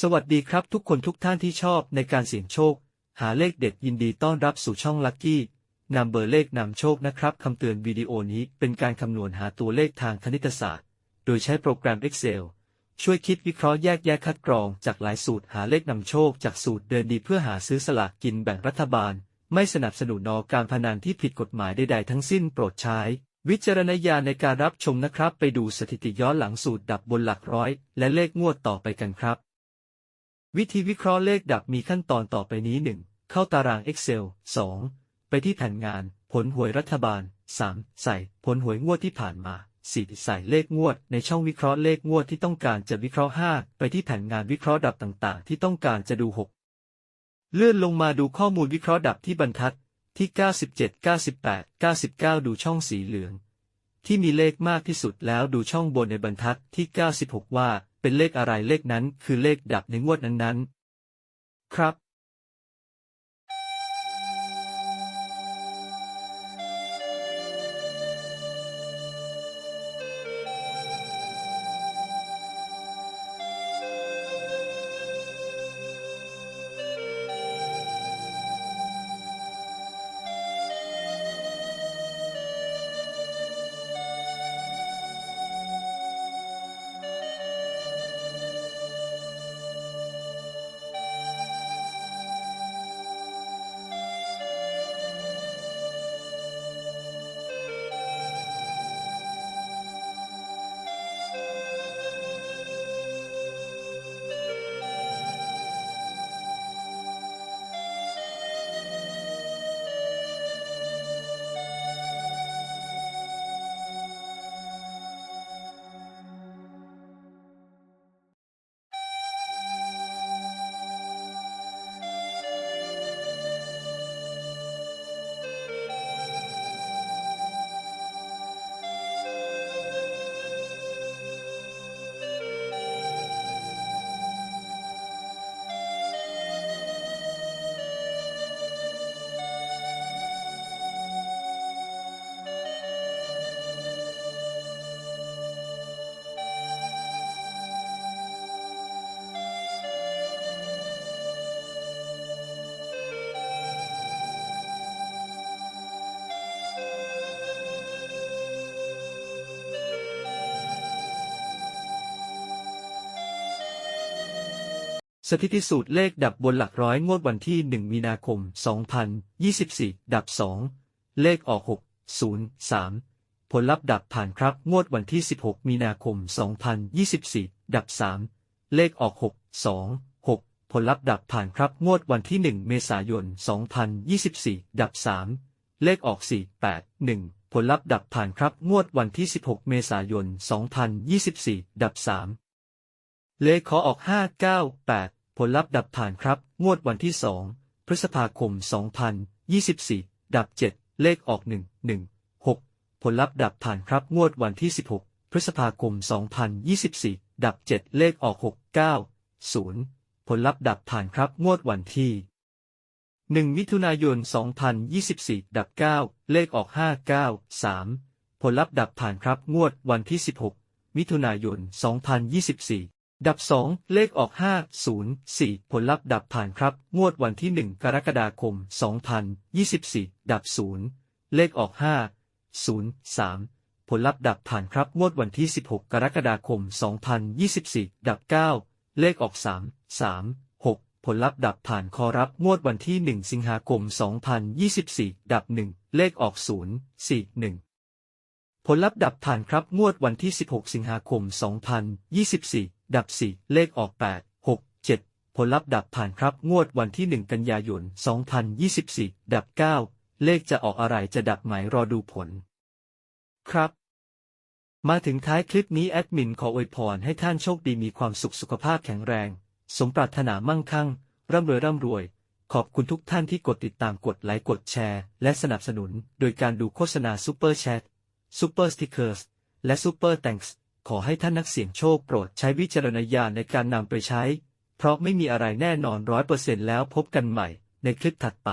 สวัสดีครับทุกคนทุกท่านที่ชอบในการเสี่ยงโชค หาเลขเด็ดยินดีต้อนรับสู่ช่องลัคกี้นำเบอร์เลขนำโชคนะครับคำเตือนวิดีโอนี้เป็นการคำนวณหาตัวเลขทางคณิตศาสตร์ โดยใช้โปรแกรม Excel ช่วยคิดวิเคราะห์แยกแยะคัดกรองจากหลายสูตรหาเลขนำโชคจากสูตรเดินดีเพื่อหาซื้อสลากกินแบ่งรัฐบาล ไม่สนับสนุนนอการพนันที่ผิดกฎหมายใดๆทั้งสิ้นโปรดใช้ วิจารณญาณในการรับชมนะครับ ไปดูสถิติย้อนหลังสูตรดับบนหลักร้อย และเลขงวดต่อไปกันครับ วิธีวิเคราะห์เลขดับมีขั้นตอนต่อไปนี้ 1. เข้าตาราง Excel 2. ไปที่แผนงาน ผลหวยรัฐบาล 3. ใส่ผลหวยงวดที่ผ่านมา 4. ใส่เลขงวด ในช่องวิเคราะห์เลขงวดที่ต้องการจะวิเคราะห์ 5. ไปที่แผนงานวิเคราะห์ดับต่างๆ ที่ต้องการจะดู 6 เลื่อนลงมาดูข้อมูลวิเคราะห์ดับที่บรรทัดที่ 97 98 99 ดูช่องสีเหลือง ที่มีเลขมากที่สุดแล้วดูช่องบนในบรรทัดที่ 96 ว่า เป็นเลขอะไรเลขนั้นคือเลขดับในงวดนั้นๆ ครับ สถิติสูตรเลขดับบนหลักร้อยงวดวันที่ 1 มีนาคม 2024 ดับ 2 เลขออก 6 0 3 ผลลัพธ์ดับผ่านครับ งวดวันที่ 16 มีนาคม 2024 ดับ 3 เลขออก 6 2 6 ผลลัพธ์ดับผ่านครับ งวดวันที่ 1 เมษายน 2024 ดับ 3 เลขออก 4 8 1 ผลลัพธ์ดับผ่านครับ งวดวันที่ 16 เมษายน 2024 ดับ 3 เลขขอออก 5 9 8 ผลลัพธ์ดับผ่านครับ งวดวันที่ 2 พฤษภาคม 2024 ดับ 7 เลขออก 1 1 6 ผลลัพธ์ดับผ่านครับ งวดวันที่ 16 พฤษภาคม 2024 ดับ 7 เลขออก 6 9 0 ผลลัพธ์ดับผ่านครับ งวดวันที่ 1 มิถุนายน 2024 ดับ 9 เลขออก 5 9 3 ผลลัพธ์ดับผ่านครับ งวดวันที่ 16 มิถุนายน 2024 ดับ 2 เลขออก 5 0 4 ผลลัพธ์ดับผ่านครับ งวดวันที่ 1 กรกฎาคม 2024 ดับ 0 เลขออก 5 0 3 ผลลัพธ์ดับผ่านครับ งวดวันที่ 16 กรกฎาคม 2024 ดับ 9 เลขออก 3 3 6 ผลลัพธ์ดับผ่านคอรับ งวดวันที่ 1 สิงหาคม 2024 ดับ 1 เลขออก 0 4 1 ผลลัพธ์ดับผ่านครับ งวดวันที่ 16 สิงหาคม 2024 ดับ 4 เลขออก 8 6 7 ผลลัพธ์ดับผ่านครับ งวดวันที่ 1 กันยายน 2024 ดับ 9 เลขจะออกอะไรจะดับไหมรอดูผล ครับ มาถึงท้ายคลิปนี้แอดมินขออวยพรให้ท่านโชคดีมีความสุขสุขภาพแข็งแรง สมปรารถนามั่งคั่ง ร่ำรวยร่ำรวย ขอบคุณทุกท่านที่กดติดตามกดไลค์กดแชร์ และสนับสนุน โดยการดูโฆษณาซูเปอร์แชทซูเปอร์สติกเกอร์สและซูเปอร์แตงส์ ขอให้ท่านนักเสี่ยงโชคโปรดใช้วิจารณญาณในการนำไปใช้ เพราะไม่มีอะไรแน่นอนร้อยเปอร์เซ็นต์แล้วพบกันใหม่ในคลิปถัดไป